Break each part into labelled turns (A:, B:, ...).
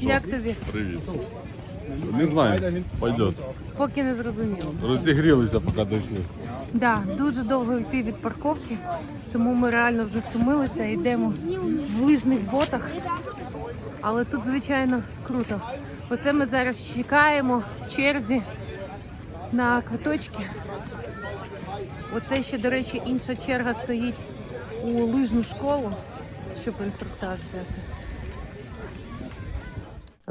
A: Як тобі?
B: Привіт. Не знаю, пойдет.
A: Поки не зрозуміло.
B: Розігрілися, поки дійшли.
A: Да, дуже довго йти від парковки, тому ми реально вже втомилися, йдемо в лижних ботах. Але тут, звичайно, круто. Оце ми зараз чекаємо в черзі на квиточки. Оце ще, до речі, інша черга стоїть у лижну школу, щоб інструктаж взяти.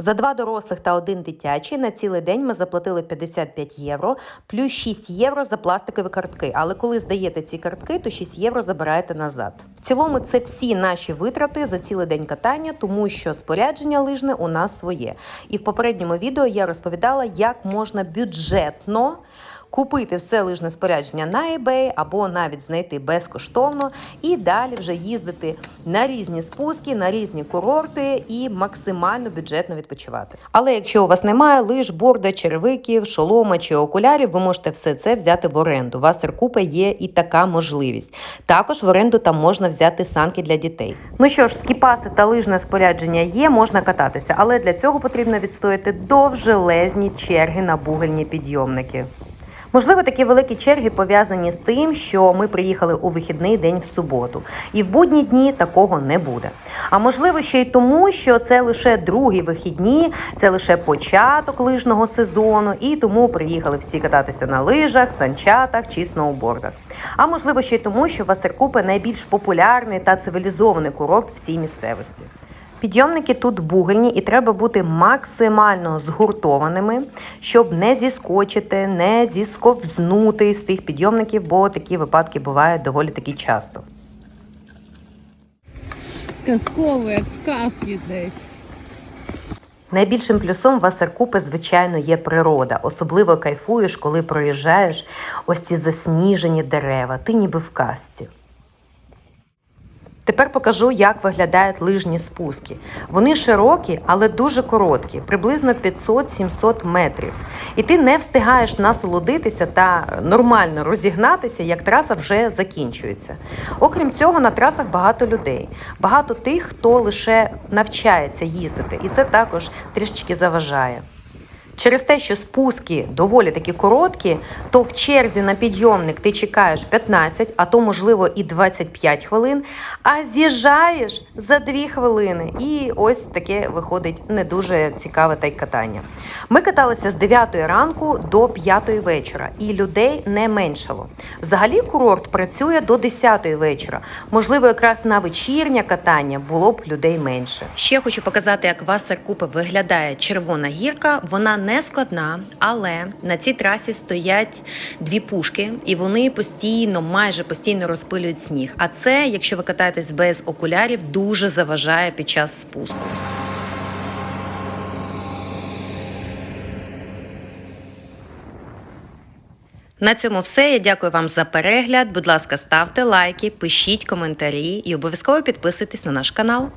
C: За два дорослих та один дитячий на цілий день ми заплатили 55 євро, плюс 6 євро за пластикові картки. Але коли здаєте ці картки, то 6 євро забираєте назад. В цілому це всі наші витрати за цілий день катання, тому що спорядження лижне у нас своє. І в попередньому відео я розповідала, як можна бюджетно. Купити все лижне спорядження на eBay або навіть знайти безкоштовно і далі вже їздити на різні спуски, на різні курорти і максимально бюджетно відпочивати. Але якщо у вас немає лиж, борда, черевиків, шолома чи окулярів, ви можете все це взяти в оренду. У вас Еркупе є і така можливість. Також в оренду там можна взяти санки для дітей. Ну що ж, скіпаси та лижне спорядження є, можна кататися, але для цього потрібно відстояти довжелезні черги на бугельні підйомники. Можливо, такі великі черги пов'язані з тим, що ми приїхали у вихідний день в суботу, і в будні дні такого не буде. А можливо, ще й тому, що це лише другі вихідні, це лише початок лижного сезону, і тому приїхали всі кататися на лижах, санчатах чи сноубордах. А можливо, ще й тому, що Васеркупе найбільш популярний та цивілізований курорт в цій місцевості. Підйомники тут бугельні і треба бути максимально згуртованими, щоб не зіскочити, не зісковзнути з тих підйомників, бо такі випадки бувають доволі таки часто.
A: Казково, як в казці десь.
C: Найбільшим плюсом Васеркупи, звичайно, є природа. Особливо кайфуєш, коли проїжджаєш ось ці засніжені дерева, ти ніби в казці. Тепер покажу, як виглядають лижні спуски. Вони широкі, але дуже короткі, приблизно 500-700 метрів. І ти не встигаєш насолодитися та нормально розігнатися, як траса вже закінчується. Окрім цього, на трасах багато людей, багато тих, хто лише навчається їздити, і це також трішечки заважає. Через те, що спуски доволі таки короткі, то в черзі на підйомник ти чекаєш 15, а то, можливо, і 25 хвилин, а з'їжджаєш за 2 хвилини. І ось таке виходить не дуже цікаве та й катання. Ми каталися з 9 ранку до 5 вечора, і людей не меншало. Взагалі курорт працює до 10 вечора. Можливо, якраз на вечірнє катання було б людей менше. Ще хочу показати, як Васеркупе виглядає червона гірка. Вона не складна, але на цій трасі стоять дві пушки, і вони постійно, майже постійно розпилюють сніг. А це, якщо ви катаєтесь без окулярів, дуже заважає під час спуску. На цьому все. Я дякую вам за перегляд. Будь ласка, ставте лайки, пишіть коментарі і обов'язково підписуйтесь на наш канал.